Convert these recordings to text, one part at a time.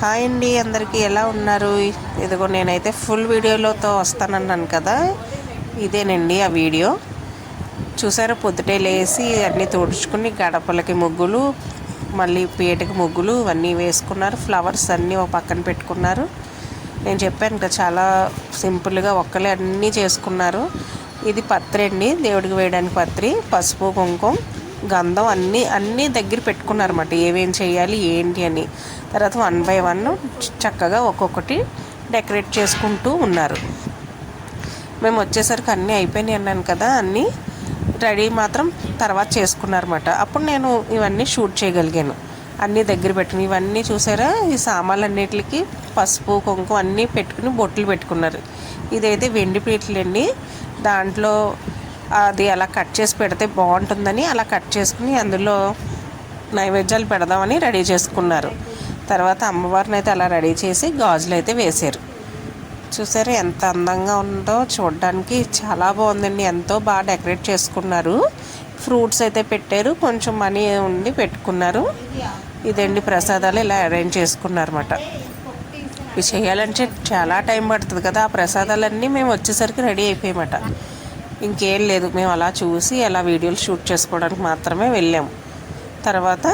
Hi అండి అందరికీ ఎలా ఉన్నారు? ఇదిగో నేనైతే ఫుల్ వీడియోలతో వస్తానన్నాను కదా ఇదేనండి ఆ వీడియో. చూసారా పొద్దుటే లేసి అన్నీ తుడుచుకుని గడపలకి ముగ్గులు మళ్ళీ పీటకి ముగ్గులు అన్నీ వేసుకున్నారు. ఫ్లవర్స్ అన్నీ ఒక పక్కన పెట్టుకున్నారు. నేను చెప్పాను కదా చాలా సింపుల్గా ఒక్కలే అన్నీ చేసుకున్నారు. ఇది పత్రి అండి దేవుడికి వేయడానికి పత్రి పసుపు కుంకుమ గంధం అన్నీ అన్నీ దగ్గర పెట్టుకున్నారన్నమాట. ఏమేం చేయాలి ఏంటి అని. తర్వాత వన్ బై వన్ చక్కగా ఒక్కొక్కటి డెకరేట్ చేసుకుంటూ ఉన్నారు. మేము వచ్చేసరికి అన్నీ అయిపోయినాయి అన్నాను కదా అన్నీ రెడీ మాత్రం తర్వాత చేసుకున్నారన్నమాట. అప్పుడు నేను ఇవన్నీ షూట్ చేయగలిగాను. అన్నీ దగ్గర పెట్టుకుని ఇవన్నీ చూసారా? ఈ సామాన్లన్నిటికి పసుపు కుంకుమ అన్నీ పెట్టుకుని బొట్లు పెట్టుకున్నారు. ఇదైతే వెండి పీటలండి. దాంట్లో అది అలా కట్ చేసి పెడితే బాగుంటుందని అలా కట్ చేసుకుని అందులో నైవేద్యాలు పెడదామని రెడీ చేసుకున్నారు. తర్వాత అమ్మవారిని అయితే అలా రెడీ చేసి గాజులు అయితే వేశారు. చూసారు ఎంత అందంగా ఉందో చూడడానికి. చాలా బాగుందండి. ఎంతో బాగా డెకరేట్ చేసుకున్నారు. ఫ్రూట్స్ అయితే పెట్టారు. కొంచెం మనీ ఉండి పెట్టుకున్నారు. ఇదండి ప్రసాదాలు ఇలా అరేంజ్ చేసుకున్నారన్నమాట. ఇవి చేయాలంటే చాలా టైం పడుతుంది కదా. ఆ ప్రసాదాలన్నీ మేము వచ్చేసరికి రెడీ అయిపోయామట ఇంకేం లేదు మేము అలా చూసి అలా వీడియోలు షూట్ చేసుకోవడానికి మాత్రమే వెళ్ళాము తర్వాత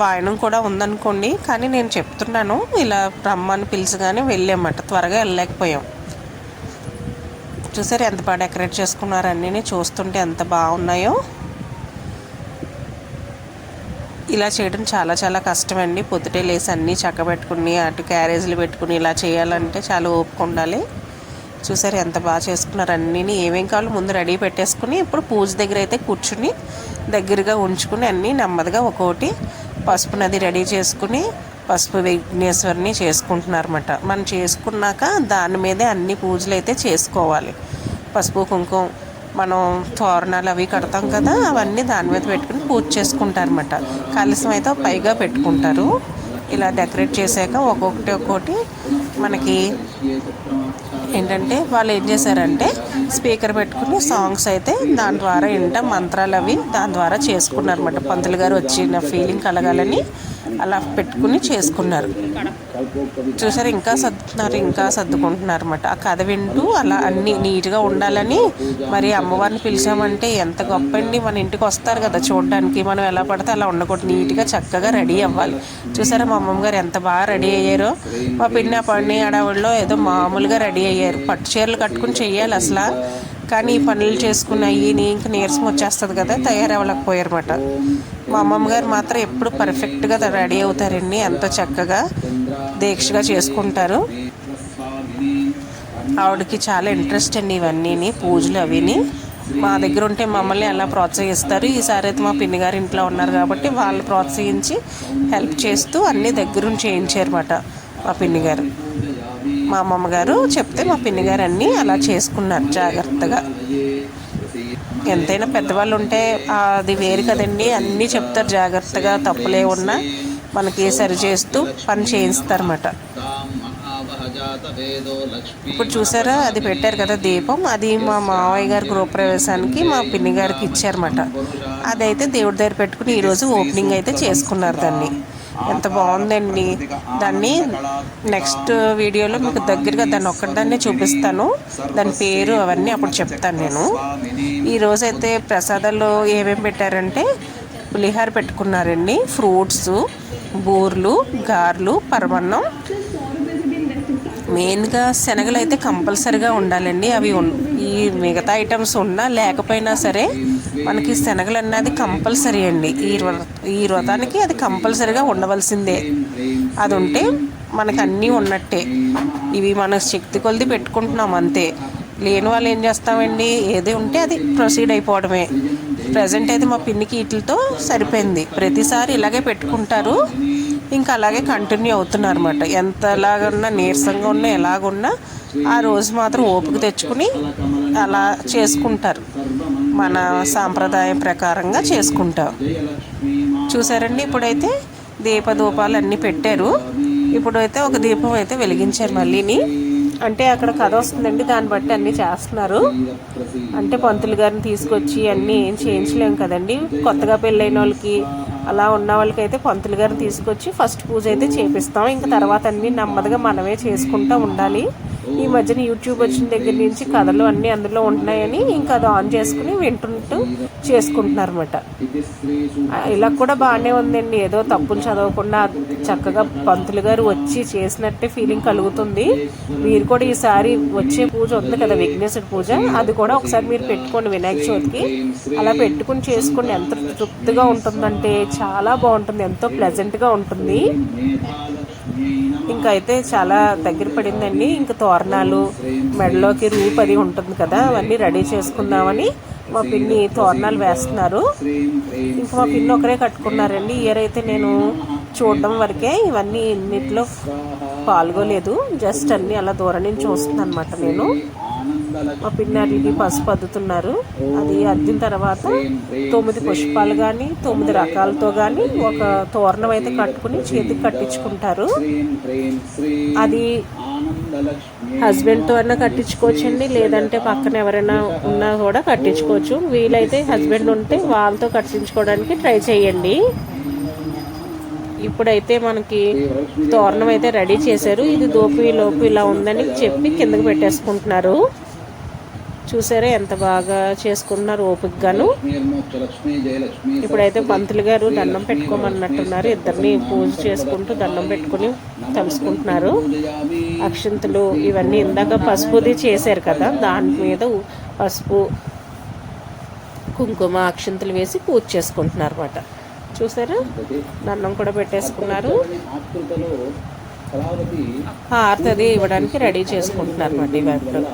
వాయనం కూడా ఉందనుకోండి కానీ నేను చెప్తున్నాను ఇలా రమ్మని పిలిచిగానే వెళ్ళామట త్వరగా వెళ్ళలేకపోయాం. చూసారు ఎంత బాగా డెకరేట్ చేసుకున్నారు అన్నీ చూస్తుంటే ఎంత బాగున్నాయో. ఇలా చేయడం చాలా చాలా కష్టమండి పొద్దుటే లేసి అన్నీ చక్కబెట్టుకుని అటు క్యారేజీలు పెట్టుకుని ఇలా చేయాలంటే చాలా ఓపిక ఉండాలి. చూసారు ఎంత బాగా చేసుకున్నారు అన్నీ ఏమేం కావాలో ముందు రెడీ పెట్టేసుకుని ఇప్పుడు పూజ దగ్గర అయితే కూర్చుని దగ్గరగా ఉంచుకుని అన్నీ నెమ్మదిగా ఒక్కొక్కటి పసుపు నది రెడీ చేసుకుని పసుపు విఘ్నేశ్వరిని చేసుకుంటున్నారన్నమాట. మనం చేసుకున్నాక దాని మీదే అన్ని పూజలు అయితే చేసుకోవాలి. పసుపు కుంకుమ మనం తోరణాలు అవి కడతాం కదా అవన్నీ దాని మీద పెట్టుకుని పూజ చేసుకుంటారన్నమాట. కలసం అయితే పైగా పెట్టుకుంటారు. ఇలా డెకరేట్ చేశాక ఒక్కొక్కటి ఒక్కొక్కటి మనకి ఏంటంటే వాళ్ళు ఏం చేశారంటే స్పీకర్ పెట్టుకుని సాంగ్స్ అయితే దాని ద్వారా వింట మంత్రాలు అవి దాని ద్వారా చేసుకున్నారన్నమాట. పంతులు గారు వచ్చిన ఫీలింగ్ కలగాలని అలా పెట్టుకుని చేసుకున్నారు. చూసారు ఇంకా సర్దుతున్నారు ఇంకా సర్దుకుంటున్నారు అనమాట ఆ కథ వింటూ అలా అన్ని నీట్గా ఉండాలని మరి అమ్మవారిని పిలిచామంటే ఎంత గొప్ప అండి మన ఇంటికి వస్తారు కదా చూడడానికి మనం ఎలా పడితే అలా ఉండకూడదు నీట్గా చక్కగా రెడీ అవ్వాలి. చూసారా మా అమ్మమ్మ గారు ఎంత బాగా రెడీ అయ్యారో. మా పిన్ని ఆ పండి అడవుల్లో ఏదో మామూలుగా రెడీ అయ్యారు. పట్టు చీరలు కట్టుకుని చెయ్యాలి అసలు. కానీ ఈ పనులు చేసుకున్నాయి ఇంక నీరసం వచ్చేస్తుంది కదా తయారవ్వలేకపోయారన్నమాట. మా అమ్మమ్మ గారు మాత్రం ఎప్పుడు పర్ఫెక్ట్గా రెడీ అవుతారండి. ఎంతో చక్కగా దీక్షగా చేసుకుంటారు. ఆవిడకి చాలా ఇంట్రెస్ట్ అండి ఇవన్నీ పూజలు అవిని. మా దగ్గర ఉంటే మమ్మల్ని అలా ప్రోత్సహిస్తారు? ఈసారి అయితే మా పిన్ని గారు ఇంట్లో ఉన్నారు కాబట్టి వాళ్ళు ప్రోత్సహించి హెల్ప్ చేస్తూ అన్నీ దగ్గరుండి చేయించారన్నమాట మా పిన్ని గారు. మా అమ్మమ్మ గారు చెప్తే మా పిన్ని గారు అన్నీ అలా చేసుకున్నారు జాగ్రత్తగా. ఎంతైనా పెద్దవాళ్ళు ఉంటే అది వేరు కదండి. అన్నీ చెప్తారు జాగ్రత్తగా తప్పులే ఉన్నా మనకి సరి చేస్తూ పని చేయిస్తారన్నమాట. ఇప్పుడు చూసారా అది పెట్టారు కదా దీపం. అది మా మావయ్య గారి గృహప్రవేశానికి మా పిన్ని గారికి ఇచ్చారన్నమాట. అదైతే దేవుడి దగ్గర పెట్టుకుని ఈరోజు ఓపెనింగ్ అయితే చేసుకున్నారు దాన్ని. ఎంత బాగుందండి. దాన్ని నెక్స్ట్ వీడియోలో మీకు దగ్గరగా దాన్ని ఒక్కదాన్నే చూపిస్తాను. దాని పేరు అవన్నీ అప్పుడు చెప్తాను నేను. ఈరోజు అయితే ప్రసాదాలు ఏమేమి పెట్టారంటే పులిహార పెట్టుకున్నారండి. ఫ్రూట్స్ బూర్లు గార్లు పరమన్నం మెయిన్గా శనగలు అయితే కంపల్సరిగా ఉండాలండి. అవి ఈ మిగతా ఐటమ్స్ ఉన్నా లేకపోయినా సరే మనకి శనగలు అన్నది కంపల్సరీ అండి. ఈ ఈ వ్రతానికి అది కంపల్సరీగా ఉండవలసిందే. అది ఉంటే మనకు అన్నీ ఉన్నట్టే. ఇవి మన శక్తి కొలిది పెట్టుకుంటున్నాం అంతే. లేని వాళ్ళు ఏం చేస్తామండి? ఏది ఉంటే అది ప్రొసీడ్ అయిపోవడమే. ప్రజెంట్ అయితే మా పిన్నికి వీటితో సరిపోయింది. ప్రతిసారి ఇలాగే పెట్టుకుంటారు. ఇంకా అలాగే కంటిన్యూ అవుతున్నారు అనమాట ఎంతలాగున్నా నీరసంగా ఉన్నా ఎలాగున్నా ఆ రోజు మాత్రం ఓపిక తెచ్చుకుని అలా చేసుకుంటారు. మన సాంప్రదాయం ప్రకారంగా చేసుకుంటాం చూసారండి? ఇప్పుడైతే దీపధూపాలు అన్నీ పెట్టారు. ఇప్పుడైతే ఒక దీపం అయితే వెలిగించారు మళ్ళీని. అంటే అక్కడ కథ వస్తుందండి దాన్ని బట్టి అన్నీ చేస్తున్నారు. అంటే పంతులు గారిని తీసుకొచ్చి అన్నీ ఏం చేయించలేము కదండి. కొత్తగా పెళ్ళైన వాళ్ళకి అలా ఉన్న వాళ్ళకైతే పంతులు గారిని తీసుకొచ్చి ఫస్ట్ పూజ అయితే చేపిస్తాం. ఇంకా తర్వాత అన్నీ నెమ్మదిగా మనమే చేసుకుంటూ ఉండాలి. ఈ మధ్యన యూట్యూబ్ వచ్చిన దగ్గర నుంచి కథలు అన్నీ అందులో ఉంటున్నాయని ఇంకా అది ఆన్ చేసుకుని వింటుంటూ చేసుకుంటున్నారు అనమాట ఇలా కూడా బాగానే ఉందండి. ఏదో తప్పులు చదవకుండా చక్కగా పంతులు గారు వచ్చి చేసినట్టే ఫీలింగ్ కలుగుతుంది. మీరు కూడా ఈసారి వచ్చే పూజ ఉంది కదా విఘ్నేశ్వర పూజ. అది కూడా ఒకసారి మీరు పెట్టుకోండి వినాయక చవితికి. అలా పెట్టుకుని చేసుకోండి ఎంత తృప్తిగా ఉంటుందంటే చాలా బాగుంటుంది. ఎంతో ప్లెజెంట్గా ఉంటుంది. ఇంకా అయితే చాలా దగ్గర పడిందండి. ఇంకా తోరణాలు మెడలోకి రూప్ అది ఉంటుంది కదా అవన్నీ రెడీ చేసుకుందామని మా పిన్ని తోరణాలు వేస్తున్నారు. ఇంకా మా పిన్ని ఒకరే కట్టుకున్నారండి. ఇయర్ అయితే నేను చూడడం వరకే ఇవన్నీ ఇన్నిట్లో పాల్గొలేదు. జస్ట్ అన్నీ అలా దూరం నుంచి చూస్తున్నాను అనమాట నేను. మా పిన్నారిని పసుపు అద్దుతున్నారు. అది అద్దిన తర్వాత తొమ్మిది పుష్పాలు కానీ తొమ్మిది రకాలతో కానీ ఒక తోరణం అయితే కట్టుకుని చేతికి కట్టించుకుంటారు. అది హస్బెండ్తో అయినా కట్టించుకోవచ్చండి లేదంటే పక్కన ఎవరైనా ఉన్నా కూడా కట్టించుకోవచ్చు. వీలైతే హస్బెండ్ ఉంటే వాళ్ళతో కట్టించుకోవడానికి ట్రై చేయండి. ఇప్పుడైతే మనకి తోరణం అయితే రెడీ చేశారు. ఇది దోపి లోపు ఇలా ఉందని చెప్పి కిందకి పెట్టేసుకుంటున్నారు. చూసారా ఎంత బాగా చేసుకున్నారు ఓపికగాను ఇప్పుడైతే పంతులు గారు దండం పెట్టుకోమన్నట్టున్నారు. ఇద్దరిని పూజ చేసుకుంటూ దండం పెట్టుకుని తలుసుకుంటున్నారు అక్షంతులు ఇవన్నీ ఇందాక పసుపుది చేశారు కదా దాని మీద పసుపు కుంకుమ అక్షంతులు వేసి పూజ చేసుకుంటున్నారు అనమాట చూసారా? దండం కూడా పెట్టేసుకున్నారు. హారతి అది ఇవ్వడానికి రెడీ చేసుకుంటున్నారు అనమాట ఇవాళ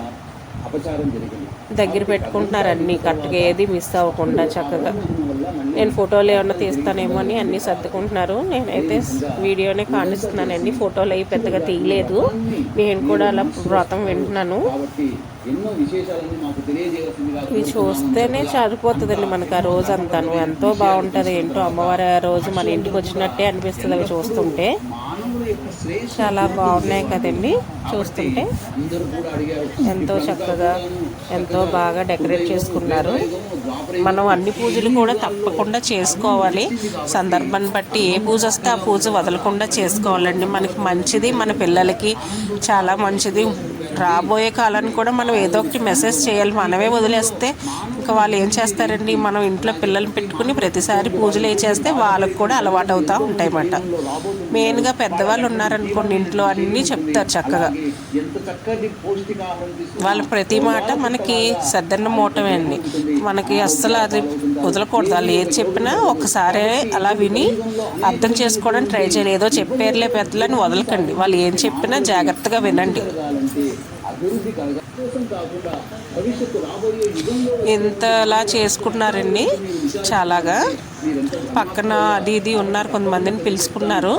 దగ్గర పెట్టుకుంటున్నారు అన్నీ కరెక్ట్గా ఏది మిస్ అవ్వకుండా చక్కగా. నేను ఫోటోలు ఏమన్నా తీస్తానేమో అని అన్నీ సర్దుకుంటున్నారు. నేనైతే వీడియోనే కానిస్తున్నానండి. ఫోటోలు అవి పెద్దగా తీయలేదు. నేను కూడా అలా వ్రతం వింటున్నాను. ఇవి చూస్తేనే సరిపోతుందండి మనకు ఆ రోజు అంతాను ఎంతో బాగుంటుంది ఏంటో అమ్మవారి రోజు మన ఇంటికి వచ్చినట్టే అనిపిస్తుంది అవి చూస్తుంటే. చాలా బాగున్నాయి కదండి. చూస్తుంటే ఎంతో చక్కగా ఎంతో బాగా డెకరేట్ చేసుకున్నారు. మనం అన్ని పూజలు కూడా తప్పకుండా చేసుకోవాలి. సందర్భాన్ని బట్టి ఏ పూజ వస్తే ఆ పూజ వదలకుండా చేసుకోవాలండి. మనకి మంచిది మన పిల్లలకి చాలా మంచిది. రాబోయే కాలానికి కూడా మనం ఏదో ఒకటి మెసేజ్ చేయాలి. మనమే వదిలేస్తే ఇంకా వాళ్ళు ఏం చేస్తారండి? మనం ఇంట్లో పిల్లల్ని పెట్టుకుని ప్రతిసారి పూజలు ఏ చేస్తే వాళ్ళకు కూడా అలవాటు అవుతూ ఉంటాయి అన్నమాట. మెయిన్గా పెద్దవాళ్ళు ఉన్నారనుకోండి ఇంట్లో అన్నీ చెప్తారు చక్కగా. వాళ్ళ ప్రతి మాట మనకి సద్దన్న మూటమే అండి. మనకి అస్సలు అది వదలకూడదు. వాళ్ళు ఏది చెప్పినా ఒకసారి అలా విని అర్థం చేసుకోవడానికి ట్రై చేయాలి. ఏదో చెప్పారులే పెద్దలని వదలకండి. వాళ్ళు ఏం చెప్పినా జాగ్రత్తగా వినండి. అభివృద్ధి ఇంతలా చేసుకుంటున్నారండి. చాలాగా. పక్కన అది ఇది ఉన్నారు కొంతమందిని పిలుచుకున్నారు.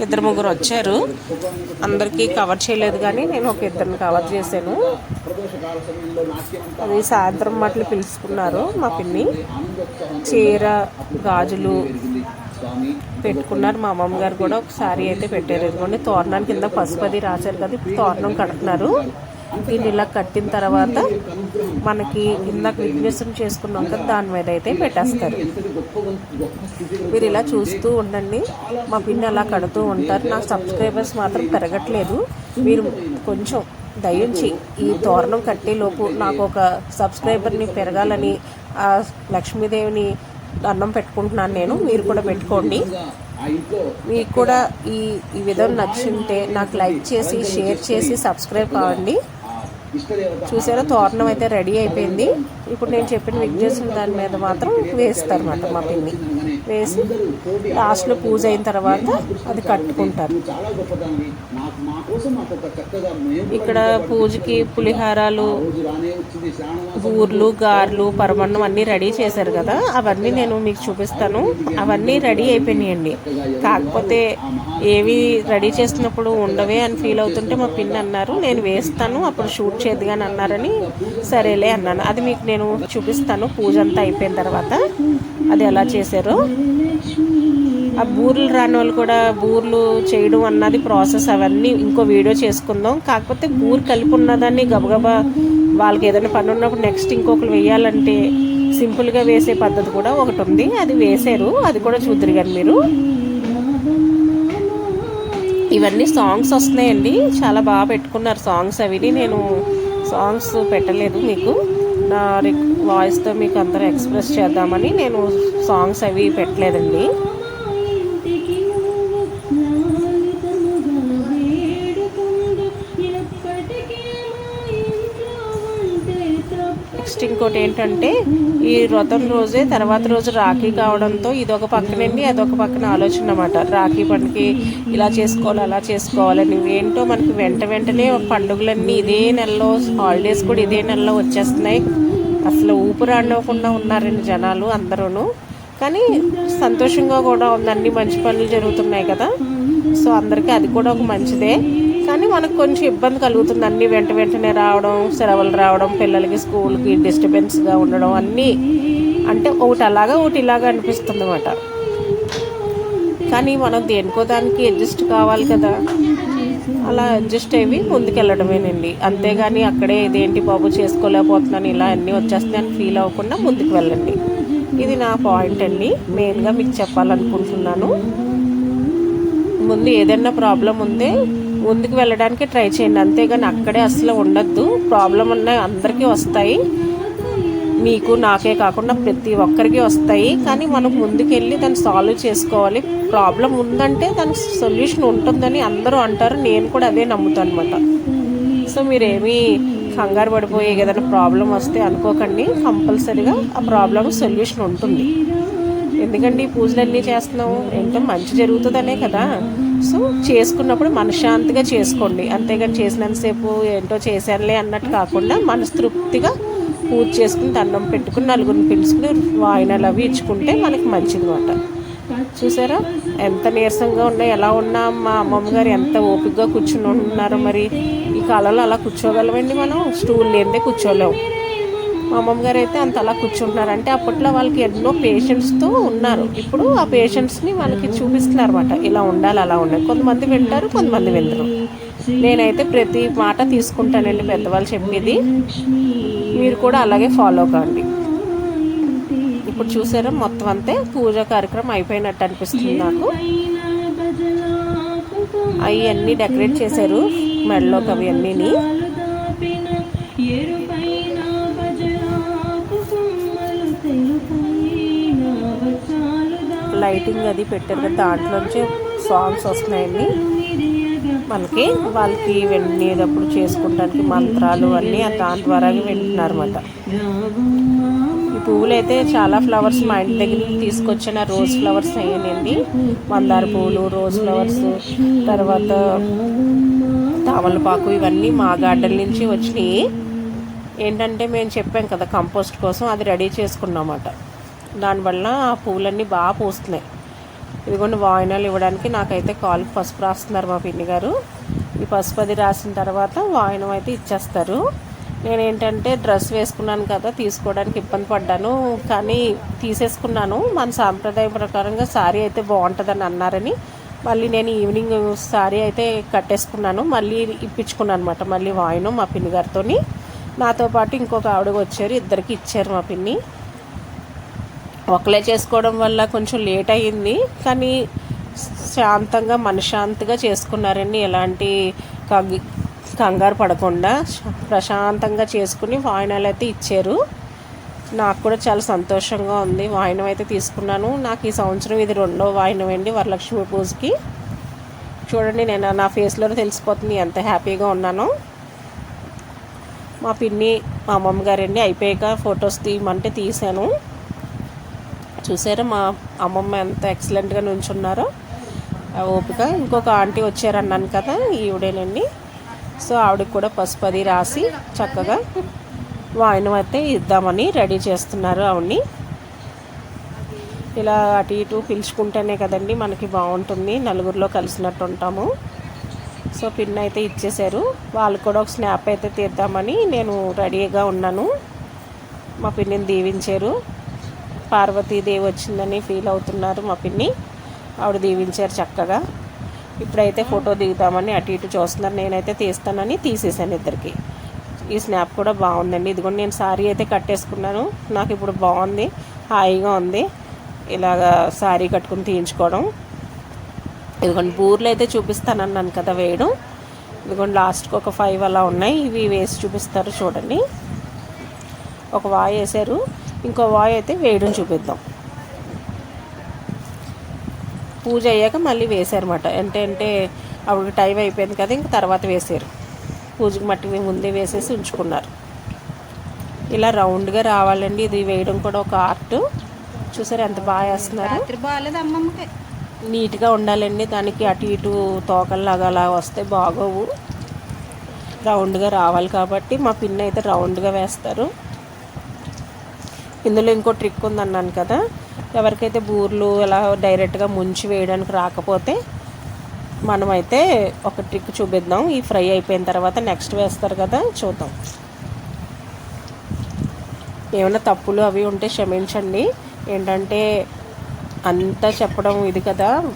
ఇద్దరు ముగ్గురు వచ్చారు. అందరికీ కవర్ చేయలేదు కానీ నేను ఒక ఇద్దరిని కవర్ చేశాను. అది సాయంత్రం మట్లు పిలుచుకున్నారు మా పిన్ని. చీర గాజులు పెట్టుకున్నారు. మా అమ్మమ్మ గారు కూడా ఒక సారీ అయితే పెట్టారు. ఎందుకంటే తోరణానికి కింద పసుపు అది రాశారు కదా ఇప్పుడు తోరణం కడుతున్నారు. దీన్ని ఇలా కట్టిన తర్వాత మనకి ఇందాక విఘ్నేశ్వరం చేసుకున్నాం కదా దాని మీద అయితే పెట్టేస్తారు. మీరు ఇలా చూస్తూ ఉండండి. మా పిన్ని అలా కడుతూ ఉంటారు. నా సబ్స్క్రైబర్స్ మాత్రం పెరగట్లేదు. మీరు కొంచెం దయించి ఈ తోరణం కట్టేలోపు నాకు ఒక సబ్స్క్రైబర్ని పెరగాలని ఆ లక్ష్మీదేవిని దండం పెట్టుకుంటున్నాను నేను మీరు కూడా పెట్టుకోండి. మీకు కూడా ఈ ఈ విధం నచ్చింటే నాకు లైక్ చేసి షేర్ చేసి సబ్స్క్రైబ్ కావండి. చూసారా తోరణం అయితే రెడీ అయిపోయింది. ఇప్పుడు నేను చెప్పిన విఘ్నేశ్వరుని దాని మీద మాత్రం వేస్తారు అన్నమాట మా పిన్ని. వేసి లాస్ట్లో పూజ అయిన తర్వాత అది కట్టుకుంటారు. ఇక్కడ పూజకి పులిహారాలు ఊర్లు గారెలు పరమన్నం అన్నీ రెడీ చేశారు కదా. అవన్నీ నేను మీకు చూపిస్తాను. అవన్నీ రెడీ అయిపోయినాయండి. కాకపోతే ఏవి రెడీ చేస్తున్నప్పుడు ఉండవే అని ఫీల్ అవుతుంటే మా పిన్ అన్నారు నేను వేస్తాను అప్పుడు షూట్ చేయదు కానీ అన్నారని సరేలే అన్నాను. అది మీకు నేను చూపిస్తాను. పూజ అంతా అయిపోయిన తర్వాత అది ఎలా చేశారో. ఆ బూర్లు రాని వాళ్ళు కూడా బూర్లు చేయడం అన్నది ప్రాసెస్ అవన్నీ ఇంకో వీడియో చేసుకుందాం. కాకపోతే బూర్ కలిపి ఉన్నదాన్ని గబగబా వాళ్ళకి ఏదైనా పని ఉన్నప్పుడు నెక్స్ట్ ఇంకొకరు వేయాలంటే సింపుల్గా వేసే పద్ధతి కూడా ఒకటి ఉంది. అది వేసారు అది కూడా చూద్దరు కానీ మీరు. ఇవన్నీ సాంగ్స్ వస్తున్నాయండి. చాలా బాగా పెట్టుకున్నారు సాంగ్స్ అవి. నేను సాంగ్స్ పెట్టలేదు మీకు. నా రిక్ వాయిస్తో మీకు అందరూ ఎక్స్ప్రెస్ చేద్దామని నేను సాంగ్స్ అవి పెట్టలేదండి. ఇంకోటి ఏంటంటే ఈ వ్రతం రోజే తర్వాత రోజు రాఖీ కావడంతో ఇదొక పక్కనండి అదొక పక్కన ఆలోచన అన్నమాట. రాఖీ పండుగకి ఇలా చేసుకోవాలి అలా చేసుకోవాలని ఏంటో మనకి వెంట వెంటనే పండుగలన్నీ ఇదే నెలలో హాలిడేస్ కూడా ఇదే నెలలో వచ్చేస్తున్నాయి. అసలు ఊపిరాడకుండా ఉన్నారండి జనాలు అందరూ కానీ సంతోషంగా కూడా ఉంది అన్ని మంచి పనులు జరుగుతున్నాయి కదా. సో అందరికీ అది కూడా ఒక మంచిదే. కానీ మనకు కొంచెం ఇబ్బంది కలుగుతుంది. అన్నీ వెంట వెంటనే రావడం సెలవులు రావడం పిల్లలకి స్కూల్కి డిస్టర్బెన్స్గా ఉండడం అన్నీ అంటే ఒకటి అలాగా ఒకటి ఇలాగా అనిపిస్తుంది అన్నమాట కానీ మనం దేనికో దానికి అడ్జస్ట్ కావాలి కదా. అలా అడ్జస్ట్ అయ్యి ముందుకెళ్ళడమేనండి. అంతేగాని అక్కడే ఇదేంటి బాబు చేసుకోలేకపోతున్నాను ఇలా అన్నీ వచ్చేస్తున్నాయని ఫీల్ అవ్వకుండా ముందుకు వెళ్ళండి. ఇది నా పాయింట్ అండి. మెయిన్గా మీకు చెప్పాలనుకుంటున్నాను. ముందు ఏదైనా ప్రాబ్లం ఉంటే ముందుకు వెళ్ళడానికి ట్రై చేయండి. అంతేగాని అక్కడే అసలు ఉండద్దు. ప్రాబ్లం ఉన్నాయి అందరికీ వస్తాయి. మీకు నాకే కాకుండా ప్రతి ఒక్కరికి వస్తాయి. కానీ మనం ముందుకెళ్ళి దాన్ని సాల్వ్ చేసుకోవాలి. ప్రాబ్లం ఉందంటే దానికి సొల్యూషన్ ఉంటుందని అందరూ అంటారు. నేను కూడా అదే నమ్ముతాను అనమాట సో మీరేమీ కంగారు పడిపోయి ఏదైనా ప్రాబ్లం వస్తే అనుకోకండి. కంపల్సరీగా ఆ ప్రాబ్లం సొల్యూషన్ ఉంటుంది. ఎందుకంటే ఈ పూజలన్నీ చేస్తున్నాము ఏంటో మంచి జరుగుతుందనే కదా. సో చేసుకున్నప్పుడు మనశ్శాంతిగా చేసుకోండి. అంతేగాని చేసినంతసేపు ఏంటో చేశానులే అన్నట్టు కాకుండా మనస్తృప్తిగా పూజ చేసుకుని దండం పెట్టుకుని నలుగురిని పిలుచుకుని వాయినాలు అవి ఇచ్చుకుంటే మనకి మంచిది అనమాట చూసారా? ఎంత నీరసంగా ఉన్నా ఎలా ఉన్నా మా అమ్మమ్మ గారు ఎంత ఓపికగా కూర్చుని ఉన్నారో మరి? ఈ కాలంలో అలా కూర్చోగలమండి మనం? స్టూల్ లేనిదే కూర్చోలేము మా అమ్మమ్మ గారు అయితే అంత అలా కూర్చుంటున్నారు. అంటే అప్పట్లో వాళ్ళకి ఎన్నో పేషెంట్స్తో ఉన్నారు. ఇప్పుడు ఆ పేషెంట్స్ని వాళ్ళకి చూపిస్తున్నారు అనమాట ఇలా ఉండాలి అలా ఉండాలి. కొంతమంది వింటారు కొంతమంది వింటారు నేనైతే ప్రతి మాట తీసుకుంటానండి పెద్దవాళ్ళు చెప్పేది. మీరు కూడా అలాగే ఫాలో కాండి. ఇప్పుడు చూసారా? మొత్తం అంతే పూజ కార్యక్రమం అయిపోయినట్టు అనిపిస్తుంది నాకు. అవి అన్నీ డెకరేట్ చేశారు మెడలోకి అవి అన్నీని లైటింగ్ అది పెట్టారు దాంట్లోంచి సాంగ్స్ వస్తున్నాయండి. మనకి వాళ్ళకి వెళ్ళేటప్పుడు చేసుకోవడానికి మంత్రాలు అన్నీ ఆ దాని ద్వారా వింటున్నారు అన్నమాట ఈ పువ్వులు అయితే చాలా ఫ్లవర్స్ మా ఇంటి దగ్గర నుంచి తీసుకొచ్చిన రోజ్ ఫ్లవర్స్ అయ్యానండి మందార పువ్వులు రోజ్ ఫ్లవర్స్ తర్వాత తామలపాకు ఇవన్నీ మా గార్డెన్ నుంచి వచ్చినాయి. ఏంటంటే మేము చెప్పాం కదా కంపోస్ట్ కోసం అది రెడీ చేసుకున్నామట. దానివల్ల ఆ పువ్వులన్నీ బాగా పూస్తున్నాయి. ఇదిగోండి వాయినాలు ఇవ్వడానికి నాకైతే కాల్ పసుపు రాస్తున్నారు మా పిన్ని గారు. ఈ పసుపు అది రాసిన తర్వాత వాయినం అయితే ఇచ్చేస్తారు. నేను ఏంటంటే డ్రెస్ వేసుకున్నాను కదా తీసుకోవడానికి ఇబ్బంది పడ్డాను. కానీ తీసేసుకున్నాను. మన సాంప్రదాయం ప్రకారంగా శారీ అయితే బాగుంటుందని అన్నారని. మళ్ళీ నేను ఈవినింగ్ శారీ అయితే కట్టేసుకున్నాను. మళ్ళీ ఇప్పించుకున్నాను అనమాట మళ్ళీ వాయినం మా పిన్ని గారితో నాతో పాటు ఇంకొక ఆవిడ వచ్చారు ఇద్దరికి ఇచ్చారు మా పిన్ని. ఒకలే చేసుకోవడం వల్ల కొంచెం లేట్ అయ్యింది. కానీ శాంతంగా మనశ్శాంతిగా చేసుకున్నారండి. ఎలాంటి కంగి కంగారు పడకుండా ప్రశాంతంగా చేసుకుని వాయినాలు అయితే ఇచ్చారు. నాకు కూడా చాలా సంతోషంగా ఉంది. వాయినం అయితే తీసుకున్నాను. నాకు ఈ సంవత్సరం ఇది రెండో వాయినం అండి వరలక్ష్మి పూజకి. చూడండి నేను నా ఫేస్లో తెలిసిపోతుంది ఎంత హ్యాపీగా ఉన్నానో. మా పిన్ని మా అమ్మమ్మ గారండి అయిపోయాక ఫొటోస్ తీయమంటే తీశాను. చూసారా మా అమ్మమ్మ ఎంత ఎక్సలెంట్గా నుంచున్నారో. ఓపిక. ఇంకొక ఆంటీ వచ్చారన్నాను కదా ఈవిడేనండి. సో ఆవిడకి కూడా పసుపు అది రాసి చక్కగా వాయినం అయితే ఇద్దామని రెడీ చేస్తున్నారు ఆవిడ్ని. ఇలా అటు ఇటు పిలుచుకుంటేనే కదండి మనకి బాగుంటుంది. నలుగురిలో కలిసినట్టు ఉంటాము. సో పిన్ అయితే ఇచ్చేశారు. వాళ్ళు కూడా ఒక స్నాప్ అయితే తీద్దామని నేను రెడీగా ఉన్నాను. మా పిన్నిని దీవించారు. పార్వతీదేవి వచ్చిందని ఫీల్ అవుతున్నారు మా పిన్ని. ఆవిడ దీవించారు చక్కగా. ఇప్పుడైతే ఫోటో దిగుదామని అటు ఇటు చూస్తున్నారు. నేనైతే తీస్తానని తీసేసాను ఇద్దరికి. ఈ స్నాప్ కూడా బాగుందండి. ఇదిగోండి నేను శారీ అయితే కట్టేసుకున్నాను. నాకు ఇప్పుడు బాగుంది హాయిగా ఉంది. ఇలాగా శారీ కట్టుకుని తీయించుకోవడం. ఇదిగోండి బూర్లు అయితే చూపిస్తానన్నాను కదా వేయడం. ఇదిగోండి లాస్ట్కి ఒక ఫైవ్ అలా ఉన్నాయి. ఇవి వేసి చూపిస్తారు చూడండి. ఒక వాయి వేసారు ఇంకో వాయి అయితే వేయడం చూపిద్దాం. పూజ అయ్యాక మళ్ళీ వేసారన్నమాట. అంటే అంటే అప్పుడు టైం అయిపోయింది కదా ఇంక తర్వాత వేసారు. పూజకి మట్టి ముందే వేసేసి ఉంచుకున్నారు. ఇలా రౌండ్గా రావాలండి. ఇది వేయడం కూడా ఒక ఆర్ట్. చూసారు ఎంత బాగా వేస్తున్నారు? నీట్గా ఉండాలండి. దానికి అటు ఇటు తోకల్లాగా అలా వస్తే బాగోవు. రౌండ్గా రావాలి కాబట్టి మా పిన్ అయితే రౌండ్గా వేస్తారు. ఇందులో ఇంకో ట్రిక్ ఉందన్నాను కదా. ఎవరికైతే బూర్లు ఇలా డైరెక్ట్గా ముంచి వేయడానికి రాకపోతే మనమైతే ఒక ట్రిక్ చూపిద్దాం. ఈ ఫ్రై అయిపోయిన తర్వాత నెక్స్ట్ వేస్తారు కదా చూద్దాం. ఏమైనా తప్పులు అవి ఉంటే క్షమించండి. ఏంటంటే అంతా చెప్పడం ఇది కదా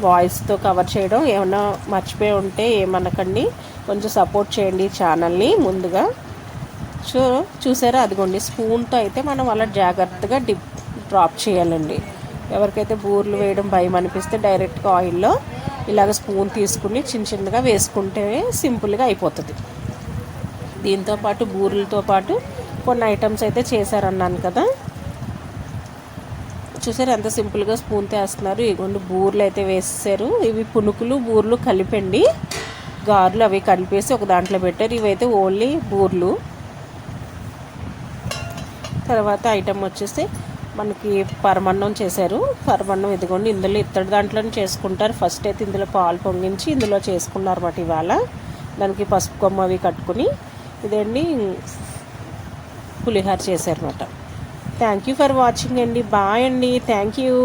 వాయిస్తో కవర్ చేయడం. ఏమైనా మర్చిపోయి ఉంటే ఏమనకండి. కొంచెం సపోర్ట్ చేయండి ఛానల్ని ముందుగా. సో చూసారా? అదిగోండి స్పూన్తో అయితే మనం అలా జాగ్రత్తగా డిప్ డ్రాప్ చేయాలండి. ఎవరికైతే బూర్లు వేయడం భయం అనిపిస్తే డైరెక్ట్గా ఆయిల్లో ఇలాగ స్పూన్ తీసుకుని చిన్న చిన్నగా వేసుకుంటే సింపుల్గా అయిపోతుంది. దీంతో పాటు బూరెలతో పాటు కొన్ని ఐటమ్స్ అయితే చేశారన్నాను కదా. చూసారు? ఎంత సింపుల్గా స్పూన్తో వేస్తున్నారు ఇగోండి బూర్లు అయితే వేసేసారు. ఇవి పునుకులు బూర్లు కలిపండి. గారెలు అవి కలిపేసి ఒక దాంట్లో పెట్టారు. ఇవైతే ఓన్లీ బూర్లు. తర్వాత ఐటమ్ వచ్చేసి మనకి పరమన్నం చేశారు. పరమన్నం ఇదిగోండి ఇందులో ఇత్తడి దాంట్లోనే చేసుకుంటారు. ఫస్ట్ అయితే ఇందులో పాలు పొంగించి ఇందులో చేసుకున్నారు అన్నమాట ఇవాళ. దానికి పసుపు కొమ్మ అవి కట్టుకుని ఇదండి పులిహార చేశారన్నమాట. థ్యాంక్ యూ ఫర్ వాచింగ్ అండి. బాయ్ అండి. Thank you